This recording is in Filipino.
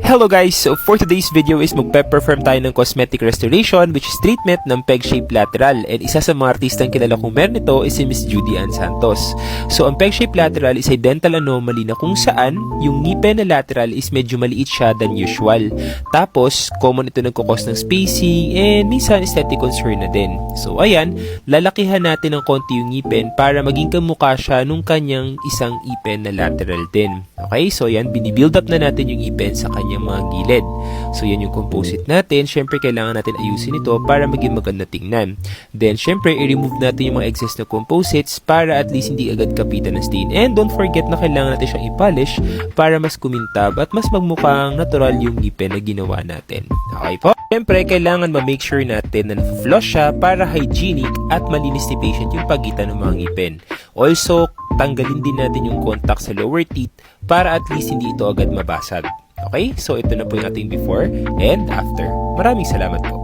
Hello guys! So for today's video is magpe-perform tayo ng cosmetic restoration which is treatment ng peg-shaped lateral and isa sa mga artistang kilala kong meron nito is si Miss Judy Ann Santos. So ang peg-shaped lateral is a dental anomaly na kung saan yung ngipin na lateral is medyo maliit siya than usual. Tapos common ito nagkukos ng spacing and minsan aesthetic concern na din. So ayan, lalakihan natin ng konti yung ngipin para maging kamukha siya nung kanyang isang ipin na lateral din. Okay, so yan, binibuild up na natin yung ipin sa kanyang mga gilid. So yan yung composite natin. Siyempre, kailangan natin ayusin ito para maging maganda tingnan. Then, siyempre, i-remove natin yung mga excess na composites para at least hindi agad kapitan ng stain. And don't forget na kailangan natin siyang i-polish para mas kumintab at mas magmukhang natural yung ngipin na ginawa natin. Okay po? Siyempre, kailangan ma-make sure natin na na-floss siya para hygienic at malinis ni patient yung pagitan ng mga ngipin. Also, tanggalin din natin yung contact sa lower teeth para at least hindi ito agad mabasag. Okay? So, ito na po yung ating before and after. Maraming salamat po.